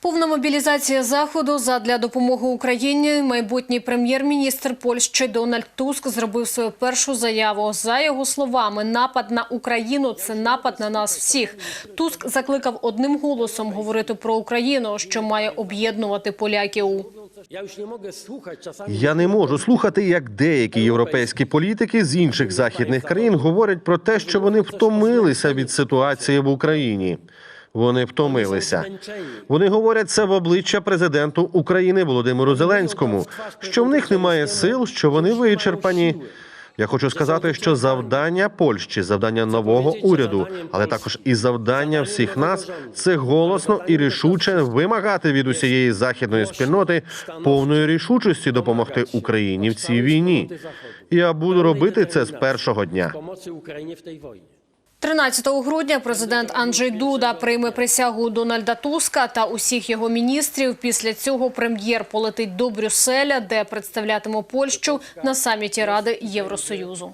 Повна мобілізація заходу задля допомоги Україні. Майбутній прем'єр-міністр Польщі Дональд Туск зробив свою першу заяву. За його словами, напад на Україну це напад на нас всіх. Туск закликав одним голосом говорити про Україну, що має об'єднувати поляків. Я не можу слухати, як деякі європейські політики з інших західних країн говорять про те, що вони втомилися від ситуації в Україні. Вони втомилися. Вони говорять це в обличчя президенту України Володимиру Зеленському, що в них немає сил, що вони вичерпані. Я хочу сказати, що завдання Польщі, завдання нового уряду, але також і завдання всіх нас це голосно і рішуче вимагати від усієї західної спільноти повної рішучості допомогти Україні в цій війні. Я буду робити це з першого дня. Pomocy Ukrainie w tej wojnie. 13 грудня президент Анджей Дуда прийме присягу Дональда Туска та усіх його міністрів. Після цього прем'єр полетить до Брюсселя, де представлятиме Польщу на саміті Ради Євросоюзу.